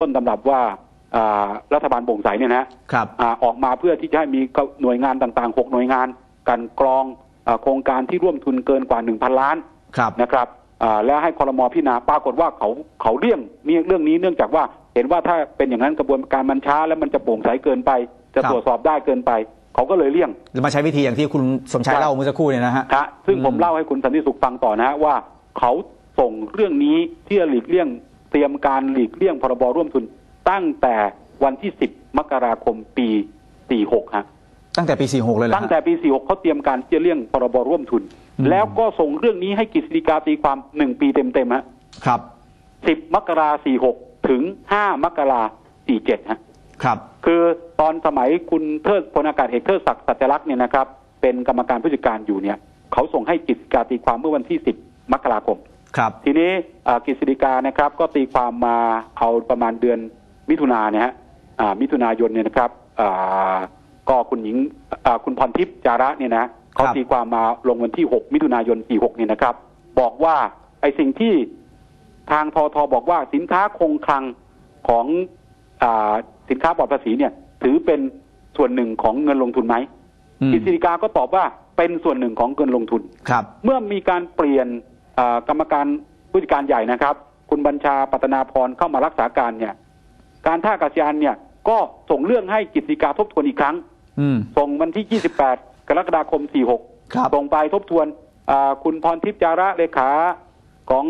ต้นตำรับว่าอ่ารัฐบาลโปร่งใสเนี่ยนะครับอ่าออกมาเพื่อที่จะให้มีหน่วยงานต่างๆหกหน่วยงานกลันกรองอาโครงการที่ร่วมทุนเกินกว่า 1,000 ล้านครับนะครับอ่าและให้คอรมอพิจารณาปรากฏว่าเขาเขาเลี่ยงเนี่ยเรื่องนี้เนื่องจากว่าเห็นว่าถ้าเป็นอย่างนั้นกระบวนการมันช้า แล้วมันจะโปร่งใสเกินไป จะครับตรวจสอบได้เกินไป เขาก็เลยเลี่ยงแล้วมาใช้วิธีอย่างที่คุณสมชายใช่เล่าเมื่อสักครู่เนี่ยนะฮะฮะซึ่งผมอืมเล่าให้คุณสันติสุขฟังต่อนะฮะว่าเขาส่งเรื่องนี้ที่จะหลีกเลี่ยง เตรียมการหลีกเลี่ยงพรบร่วมทุนตั้งแต่วันที่ 10 มกราคมปี 46ฮะตั้งแต่ปี 46 เลยเหรอฮะตั้งแต่ปี 46เขาเตรียมการที่จะเลี่ยงพรบร่วมทุนอืมแล้วก็ส่งเรื่องนี้ให้กฤษฎีกาตีความ 1 ปีเต็มๆฮะครับ 10 มกรา46 ถึง 5 มกรา47ฮะครับ คือตอนสมัยคุณเทิดพลอากาศเอกเทิดศักดิ์สัจลักษณ์เนี่ยนะครับ เป็นกรรมการผู้จัดการอยู่เนี่ย เขาส่งให้กิจการตีความเมื่อวันที่ 10 มกราคม ครับทีนี้อ่ากิจฎีกานะครับ ก็ตีความมาเอาประมาณเดือนมิถุนาเนี่ยฮะอ่ามิถุนายนเนี่ยนะครับอ่าก็คุณหญิงอ่าคุณพรทิพย์จาระเนี่ยนะเขาตีความมาลงวันที่ 6 มิถุนายน 46 เนี่ยนะครับ บอกว่าไอ้สิ่งที่ทางทอทอบอกว่าสินค้าคงคลังของอาสินค้าปลอดภาษีเนี่ย ถือเป็นส่วนหนึ่งของเงินลงทุนไหมอืมกฤษฎีกาก็ตอบว่าเป็นส่วนหนึ่งของเงินลงทุนครับ เมื่อมีการเปลี่ยนอ่า กรรมการผู้จัดการใหญ่นะครับ คุณบัญชาปัตนาพรเข้ามารักษาการเนี่ย การท่าอากาศยานเนี่ย ก็ส่งเรื่องให้กิจฎีกาทบทวนอีกครั้งอืมส่งวันที่ 28 กรกฎาคม 46ครับส่งไปทบทวนอ่าคุณพรทิพย์จาระเลขาของ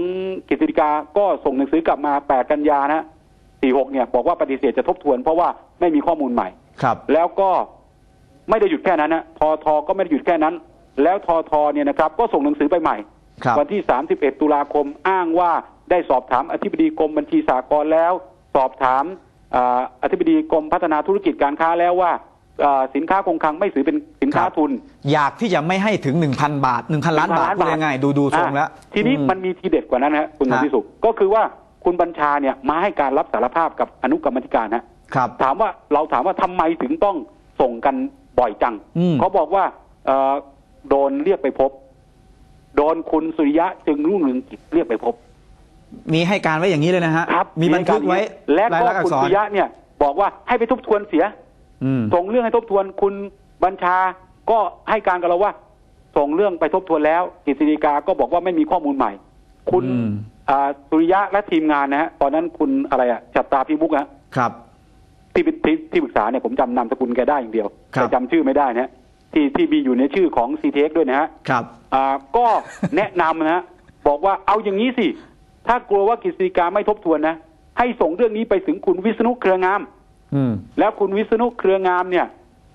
กิจฎีกาก็ส่งหนังสือกลับมา 8 กันยานะ46 เนี่ย บอกว่าปฏิเสธจะทบทวน เพราะว่าไม่มีข้อมูลใหม่ ครับ แล้วก็ไม่ได้หยุดแค่นั้นนะทอทอก็ไม่ได้หยุดแค่นั้น แล้วทอทอเนี่ยนะครับ ก็ส่งหนังสือไปใหม่ครับ วันที่ 31 ตุลาคมอ้างว่าได้สอบถามอธิบดีกรมบัญชีสากลแล้ว สอบถามอาอธิบดีกรมพัฒนาธุรกิจการค้าแล้วว่าอ่าสินค้าคงคลังไม่ถือเป็นสินค้าครับทุน อยากที่จะไม่ให้ถึง 1,000 บาท 1,000 ล้านบาทพูดง่ายๆดูดูทรงแล้วอะทีนี้อืมันมีทีเด็ดกว่านั้นนะคุณฮะสันติสุขก็คือว่าคุณบัญชาเนี่ยมาให้การรับสารภาพกับอนุกรรมธิการฮะครับ ถามว่าเราถามว่าทำไมถึงต้องส่งกันบ่อยจังอืมเขาบอกว่าเอ่อโดนเรียกไปพบ โดนคุณสุริยะจึงรุ่งเรืองกิจเรียกไปพบ มีให้การไว้อย่างนี้เลยนะฮะครับมีบันทึกไว้และรายก็ลักษณ์อัคุณกษสุรริยะเนี่ย บอกว่าให้ไปทบทวนเสียอืมส่งเรื่องให้ทบทวนคุณบัญชาก็ให้การกับเราว่า ส่งเรื่องไปทบทวนแล้วกิจฎีกาก็บอกว่าไม่มีข้อมูลใหม่ คุณอืมอ่าสุริยะและทีมงานนะฮะตอนนั้นคุณอะไรอะจัตตาพิบุกฮะครับที่เป็นที่ที่ปรึกษาเนี่ยผมจำนามสกุลแกได้อย่างเดียวครับแต่จำชื่อไม่ได้นะฮะ ที่ที่มีอยู่ในชื่อของซีเทคด้วยนะฮะครับอ่าก็แนะนำนะฮะบอกว่าเอาอย่างนี้สิ ถ้ากลัวว่ากฤษฎีกาไม่ทบทวนนะ ให้ส่งเรื่องนี้ไปถึงคุณวิษณุเครืองาม อืม แล้วคุณวิษณุเครืองามเนี่ย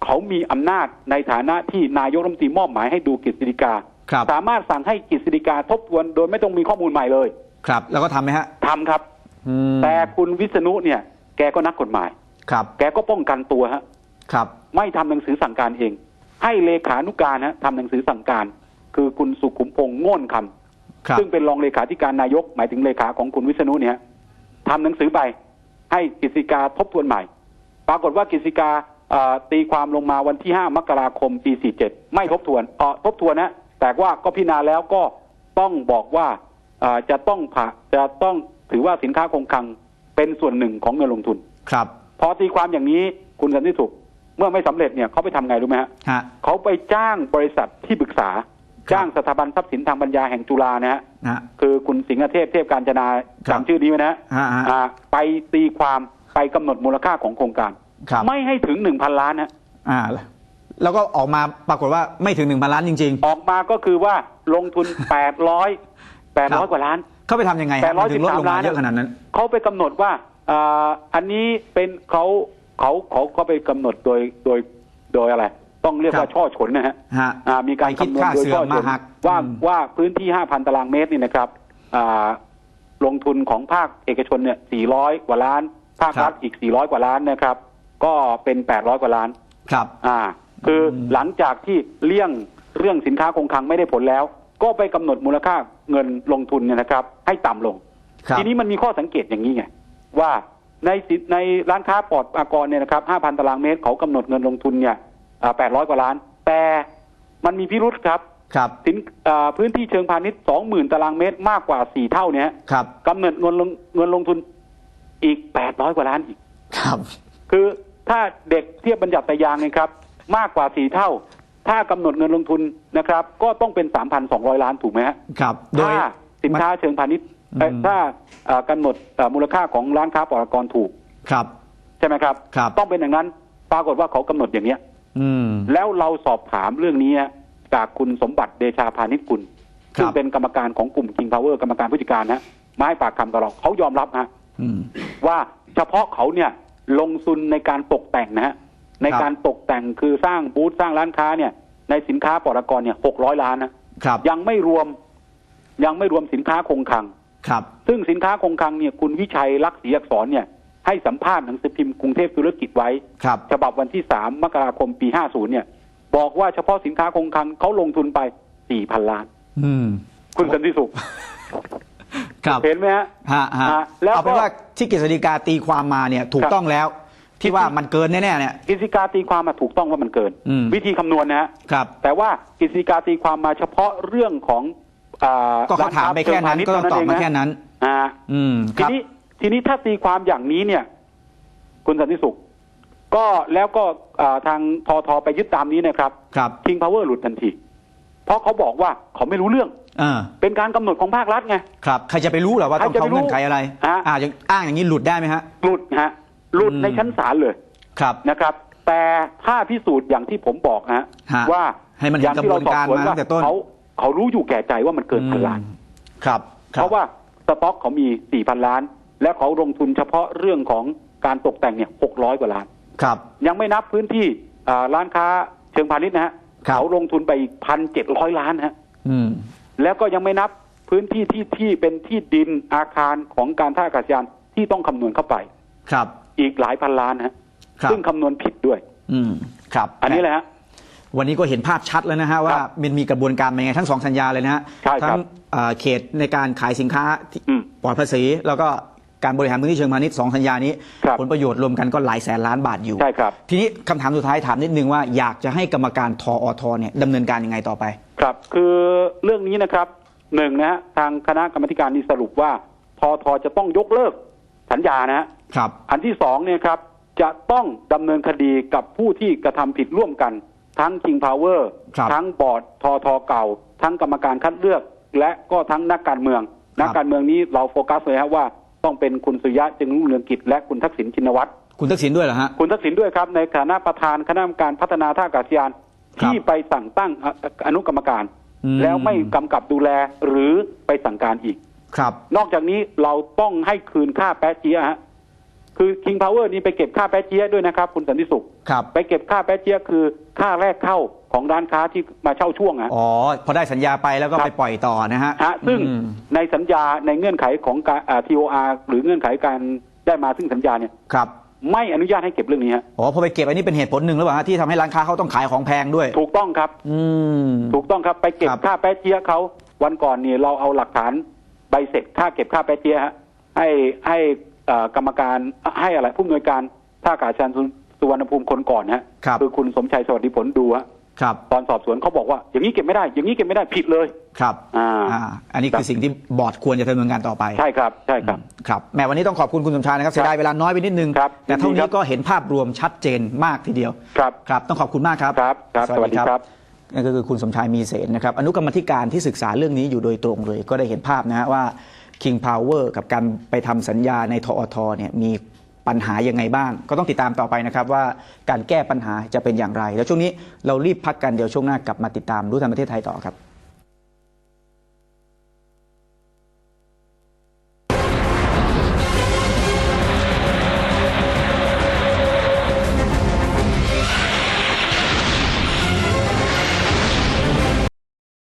เขามีอำนาจในฐานะที่นายกรัฐมนตรีมอบหมายให้ดูกฤษฎีกา ครับ สามารถสั่งให้กฤษฎีกาทบทวนโดยไม่ต้องมีข้อมูลใหม่เลยครับ แล้วก็ทำไหมฮะทำครับ อืมแต่คุณวิษณุเนี่ย แกก็นักกฎหมาย ครับ แกก็ป้องกันตัวฮะ ครับ ไม่ทำหนังสือสั่งการเอง ให้เลขานุการฮะทำหนังสือสั่งการ คือคุณสุขุมพงษ์โง่นคำครับซึ่งเป็นรองเลขาธิการนายก หมายถึงเลขาของคุณวิษณุเนี่ยทำหนังสือไป ให้กฤษฎีกาทบทวนใหม่ ปรากฏว่ากฤษฎีกาเอ่อตีความลงมาวันที่ 5 มกราคม ปี 47 ไม่ทบทวนเออทบทวนนะแต่ว่าก็พิจารณาแล้วก็ต้องบอกว่าเอ่อจะต้องผ่าจะต้องถือว่าสินค้าคงคลังเป็นส่วนหนึ่งของเงินลงทุน ครับ พอตีความอย่างนี้คุณสันติสุข เมื่อไม่สำเร็จเนี่ยเขาไปทำไงรู้ไหมฮะฮะเขาไปจ้างบริษัทที่ปรึกษาครับจ้างสถาบันทรัพย์สินทางปัญญาแห่งจุฬานะฮะฮะคือคุณสิงห์เทพเทพการจนาครับจำชื่อนี้ไว้นะฮะฮะอ่าไปตีความไปกำหนดมูลค่าของโครงการครับไม่ให้ถึงหนึ่งพันล้านนะอ่าแล้วก็ออกมาปรากฏว่าไม่ถึง1,000ล้านจริงออกมาก็คือว่าลงทุนแปดร้อยแปดครัร้อยบกว่าล้านๆเขาไปทำยังไงฮะมันถึงลดลงมาเยอะขนาดนั้น เขาไปกำหนดว่าอ่าอันนี้เป็นเขา เขาเขาก็ไปกำหนดโดยโดยโดยอะไร ต้องเรียกครัว่าบช่อฉนนะฮะฮะอ่ามีการไปคิดคำนวณค่าโดยเสื่อช่อมฉมานหักว่าอืมว่าพื้นที่5,000ตารางเมตรนี่นะครับอ่าลงทุนของภาคเอกชนเนี่ย400กว่าล้าน ภาครัฐอีก400กว่าล้านนะครับ ก็เป็น800กว่าล้านครับ อ่า คืออมหลังจากที่เลี่ยงเรื่องสินค้าคงคลังไม่ได้ผลแล้ว ก็ไปกำหนดมูลค่าเงินลงทุนเนี่ยนะครับ ให้ต่ำลงครับทีนี้มันมีข้อสังเกตอย่างนี้ไงว่า ในสิในร้านค้าปลอดอากรเนี่ยนะครับ5,000ตารางเมตรเขากำหนดเงินลงทุนเนี่ยอ่า800กว่าล้าน แต่มันมีพิรุษครับครับสินอ่าพื้นที่เชิงพาณิชย์20,000ตารางเมตรมากกว่า4เท่าเนี่ยครับกำหนดเงินลงเงินลงทุนอีกแปดร้อยกว่าล้านอีกครับ คือถ้าเด็กเทียบบัญญัติแต่ยางเนี่ยครับ มากกว่าสี่เท่า ถ้ากำหนดเงินลงทุนนะครับ ก็ต้องเป็นสามพันสองร้อยล้านถูกไหมฮะครับโดยถ้าสินค้าเชิงพาณิชย์เอ่ออืม ถ้าเอ่อกำหนดเอ่อมูลค่าของร้านค้าปลอดกรถูกครับใช่ไหมครับครับต้องเป็นอย่างนั้นปรากฏว่าเขากำหนดอย่างเนี้ย อืมแล้วเราสอบถามเรื่องนี้จากคุณสมบัติเดชาพานิชกุลครับซึ่งเป็นกรรมการของกลุ่ม King Power กรรมการผู้จัดการนะมาให้ปากคำกับเราเขายอมรับฮะอืมว่าเฉพาะเขาเนี่ยลงทุนในการตกแต่งนะฮะในการตกแต่งคือสร้างบูธสร้างร้านค้าเนี่ย ในสินค้าปลอดกรเนี่ยหกร้อยล้านนะครับยังไม่รวม ยังไม่รวมสินค้าคงคลัง ครับ ซึ่งสินค้าคงคลังเนี่ยคุณวิชัยลักษณ์ศรีอักษรเนี่ยให้สัมภาษณ์หนังสือพิมพ์กรุงเทพธุรกิจไว้ ครับ ฉบับวันที่สามมกราคมปีห้าศูนย์เนี่ย บอกว่าเฉพาะสินค้าคงคลังเขาลงทุนไปสี่พันล้าน อืม คุณสันติสุข ครับ เห็นไหมฮะฮะฮะอ่าแล้วเอาเป็นก็ว่าที่กฤษฎีกาตีความมาเนี่ยถูกครับต้องแล้ว ที่ว่ามันเกินแน่ๆเนี่ยกฤษฎีกาตีความมาถูกต้องว่ามันเกินอืมวิธีคำนวณนะฮะ ครับ แต่ว่ากฤษฎีกาตีความมาเฉพาะเรื่องของ อ่าก็เขาถามไปแค่นั้นก็ต้องตอบมาแค่นั้นอ่าอืมคทีรับนี้ทีนี้ถ้าตีความอย่างนี้เนี่ย คุณสันติสุข ก็แล้วก็อ่าทางทอทอไปยึดตามนี้นะครับครับคิงพาวเวอร์หลุดทันที เพราะเขาบอกว่าเขาไม่รู้เรื่องอ่าเป็นการกำหนดของภาครัฐไงครับใครจะไปรู้เหรอว่าต้องใครจะเข้าไปรู้เงื่อนไขอะไรฮะอ่าอย่างอ้างอย่างนี้หลุดได้ไหมฮะหลุดฮะหลุดอืมในชั้นศาลเลยครับนะครับ แต่ถ้าพิสูจน์อย่างที่ผมบอกฮะฮะว่าให้มันเห็นอย่างที่เราสอบสวนกระบวนการมาตั้ว่างแต่ต้นเขา เขารู้อยู่แก่ใจว่ามันเกินพันล้านอืมครับคบเพราะว่าสต็อกเขามีสี่พันล้าน และเขาลงทุนเฉพาะเรื่องของการตกแต่งเนี่ยหกร้อยกว่าล้าน ครับ ยังไม่นับพื้นที่อ่าร้านค้าเชิงพาณิชย์นะฮะครับเขาลงทุนไปพันเจ็ดร้อยล้านฮะอืมแล้วก็ยังไม่นับพื้นที่ที่ที่เป็นที่ดินอาคารของการท่าอากาศยานที่ต้องคำนวณเข้าไป ครับ อีกหลายพันล้านฮะครับซึ่งคำนวณผิดด้วย อืม ครับ อันนี้แหละฮะ วันนี้ก็เห็นภาพชัดแล้วนะฮะว่าครับมันมีกระบวนการเป็นไงทั้งสองสัญญาเลยนะฮะใช่ครับทั้งเอ่อเขตในการขายสินค้าที่อืมปลอดภาษี แล้วก็การบริหารพื้นที่เชิงพาณิชย์สองสัญญานี้ครับผลประโยชน์รวมกันก็หลายแสนล้านบาทอยู่ใช่ครับทีนี้คำถามสุดท้ายถามนิดนึงว่าอยากจะให้กรรมการทอทเนี่ยดำเนินการยังไงต่อไป ครับคือเรื่องนี้นะครับหนึ่งนะฮะทางคณะกรรมาธิการนี่สรุปว่าทอทอจะต้องยกเลิกสัญญานะฮะครับ อันที่สองเนี่ยครับจะต้องดำเนินคดีกับผู้ที่กระทำผิดร่วมกัน ทั้ง King Power ครับทั้งบอร์ดทอทอเก่า ทั้งกรรมการคัดเลือก และก็ทั้งนักการเมืองนักการเมืองนี้เราโฟกัสเลยฮะว่าต้องเป็นคุณสุริยะจึงรุ่งเรืองกิจและคุณทักษิณชินวัตร คุณทักษิณด้วยเหรอฮะ คุณทักษิณด้วยครับ ในฐานะประธานคณะกรรมการพัฒนาท่าอากาศยาน ครับที่ไปสั่งตั้งออนุกรรมการ อืม แล้วไม่กำกับดูแลหรือไปสั่งการอีก ครับ นอกจากนี้เราต้องให้คืนค่าแป๊ะเจี๊ยะฮะคือ King Power นี่ไปเก็บค่าแป๊ะเจี๊ยะด้วยนะครับ คุณสันติสุข ครับ ไปเก็บค่าแป๊ะเจี๊ยะคือค่าแรกเข้าของร้านค้าที่มาเช่าช่วงอะ อ๋อ พอได้สัญญาไปแล้วก็ครับ ไปปล่อยต่อนะฮะฮะซึ่งอืม ในสัญญาในเงื่อนไขของการอ่า TOR หรือเงื่อนไขการได้มาซึ่งสัญญาเนี่ยครับไม่อนุญาตให้เก็บเรื่องนี้ฮะอ๋อพอไปเก็บอันนี้เป็นเหตุผลหนึ่งหรือเปล่าฮะที่ทำให้ร้านค้าเขาต้องขายของแพงด้วย ถูกต้องครับ อืม ถูกต้องครับไปเก็บครับ ค่าแป๊ะเจี๊ยะเขาวันก่อนเนี่ยเราเอาหลักฐานใบเสร็จค่าเก็บค่าแป๊ะเจี๊ยะฮะให้ให้เอ่อกรรมการให้อะไรผู้อำนวยการท่าอากาศยานสุ สุวรรณภูมิคนก่อนฮะครับอคุณสมชัยสวัสดิผลดูฮะครับตอนสอบสวนเขาบอกว่า อย่างนี้เก็บไม่ได้ อย่างนี้เก็บไม่ได้ผิดเลยครับอ่าอ่าอันนี้คือสิ่งที่บอร์ดควรจะดำเนินการต่อไปใช่ครับใช่ครับครับแหมวันนี้ต้องขอบคุณคุณสมชายนะครับเสียดายเวลาน้อยไปนิดนึงครับแต่เท่ายินดีนี้ครับก็เห็นภาพรวมชัดเจนมากทีเดียวครับครับต้องขอบคุณมากครับครับครับสวัสดีครับนั่นก็คือคุณสมชายมีเสนนะครับอนุกรรมธิการที่ศึกษาเรื่องนี้อยู่โดยตรงเลย ก็ได้เห็นภาพนะฮะว่า King Power กับการไปทำสัญญาในทอทเนี่ยมี ปัญหายังไงบ้าง ก็ต้องติดตามต่อไปนะครับว่าการแก้ปัญหาจะเป็นอย่างไร แล้วช่วงนี้เรารีบพักกันเดี๋ยวช่วงหน้ากลับมาติดตามรู้ทันประเทศไทยต่อครับ